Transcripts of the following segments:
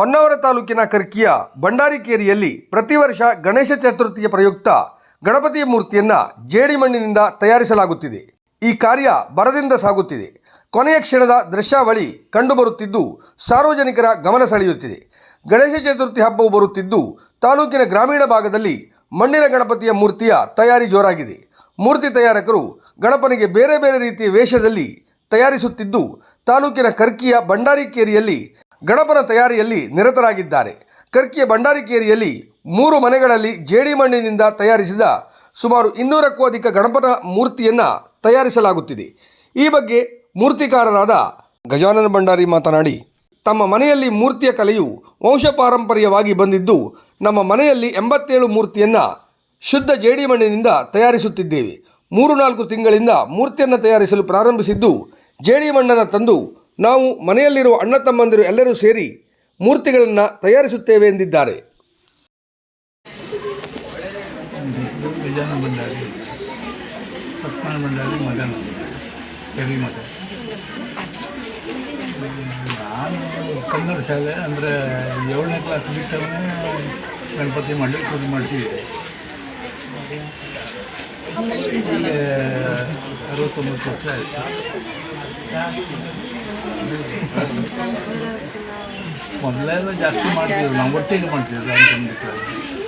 ಹೊನ್ನಾವರ ತಾಲೂಕಿನ ಕರ್ಕಿಯ ಭಂಡಾರಿಕೇರಿಯಲ್ಲಿ ಪ್ರತಿ ವರ್ಷ ಗಣೇಶ ಚತುರ್ಥಿಯ ಪ್ರಯುಕ್ತ ಗಣಪತಿಯ ಮೂರ್ತಿಯನ್ನು ಜೇಡಿ ಮಣ್ಣಿನಿಂದ ತಯಾರಿಸಲಾಗುತ್ತಿದೆ. ಈ ಕಾರ್ಯ ಬರದಿಂದ ಸಾಗುತ್ತಿದೆ. ಕೊನೆಯ ಕ್ಷಣದ ದೃಶ್ಯಾವಳಿ ಕಂಡುಬರುತ್ತಿದ್ದು ಸಾರ್ವಜನಿಕರ ಗಮನ ಸೆಳೆಯುತ್ತಿದೆ. ಗಣೇಶ ಚತುರ್ಥಿ ಹಬ್ಬವು ಬರುತ್ತಿದ್ದು ತಾಲೂಕಿನ ಗ್ರಾಮೀಣ ಭಾಗದಲ್ಲಿ ಮಣ್ಣಿನ ಗಣಪತಿಯ ಮೂರ್ತಿಯ ತಯಾರಿ ಜೋರಾಗಿದೆ. ಮೂರ್ತಿ ತಯಾರಕರು ಗಣಪನಿಗೆ ಬೇರೆ ಬೇರೆ ರೀತಿಯ ವೇಷದಲ್ಲಿ ತಯಾರಿಸುತ್ತಿದ್ದು ತಾಲೂಕಿನ ಕರ್ಕಿಯ ಭಂಡಾರಿಕೇರಿಯಲ್ಲಿ ಗಣಪನ ತಯಾರಿಯಲ್ಲಿ ನಿರತರಾಗಿದ್ದಾರೆ. ಕರ್ಕಿಯ ಭಂಡಾರಿಕೇರಿಯಲ್ಲಿ ಮೂರು ಮನೆಗಳಲ್ಲಿ ಜೇಡಿ ಮಣ್ಣಿನಿಂದ ತಯಾರಿಸಿದ ಸುಮಾರು ಇನ್ನೂರಕ್ಕೂ ಅಧಿಕ ಗಣಪನ ಮೂರ್ತಿಯನ್ನು ತಯಾರಿಸಲಾಗುತ್ತಿದೆ. ಈ ಬಗ್ಗೆ ಮೂರ್ತಿಕಾರರಾದ ಗಜಾನನ ಭಂಡಾರಿ ಮಾತನಾಡಿ, ತಮ್ಮ ಮನೆಯಲ್ಲಿ ಮೂರ್ತಿಯ ಕಲೆಯು ವಂಶಪಾರಂಪರ್ಯವಾಗಿ ಬಂದಿದ್ದು, ನಮ್ಮ ಮನೆಯಲ್ಲಿ ಎಂಬತ್ತೇಳು ಮೂರ್ತಿಯನ್ನು ಶುದ್ಧ ಜೇಡಿ ಮಣ್ಣಿನಿಂದ ತಯಾರಿಸುತ್ತಿದ್ದೇವೆ. ಮೂರು ನಾಲ್ಕು ತಿಂಗಳಿಂದ ಮೂರ್ತಿಯನ್ನು ತಯಾರಿಸಲು ಪ್ರಾರಂಭಿಸಿದ್ದು, ಜೇಡಿ ಮಣ್ಣನ್ನು ತಂದು ನಾವು ಮನೆಯಲ್ಲಿರುವ ಅಣ್ಣ ತಮ್ಮಂದಿರು ಎಲ್ಲರೂ ಸೇರಿ ಮೂರ್ತಿಗಳನ್ನು ತಯಾರಿಸುತ್ತೇವೆ ಎಂದಿದ್ದಾರೆ. ಕನ್ನಡ ಶಾಲೆ ಅಂದರೆ ಏಳನೇ ಕ್ಲಾಸ್ ಬಿಟ್ಟವನೇ ಗಣಪತಿ ಮಾಡಲಿಕ್ಕೆ ಶುರು ಮಾಡ್ತೀವಿ ಅರವತ್ತೊಂಬತ್ತು ವರ್ಷ ಆಯಿತು. ಮೊದಲೆಲ್ಲ ಜಾಸ್ತಿ ಮಾಡ್ತಿದ್ರು ನಾವು ಒಟ್ಟಿಗೆ ಮಾಡ್ತಿದ್ರು ರಾಮಚಂದ್ರ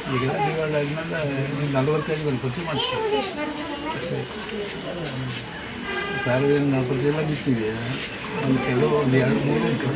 ಈಗ ಡಿವೈಡ್ ಆದ್ಮೇಲೆ ನಲವತ್ತೈದು ಗಣಪತಿ ಮಾಡ್ತೀವಿ ಸಾರ್ವಜನಿಕ ಗಣಪತಿ ಎಲ್ಲ ಬಿಟ್ಟಿದೆ ಒಂದು ಕೆಲವು ಒಂದು ಎರಡು ಮೂರು ಉಂಟು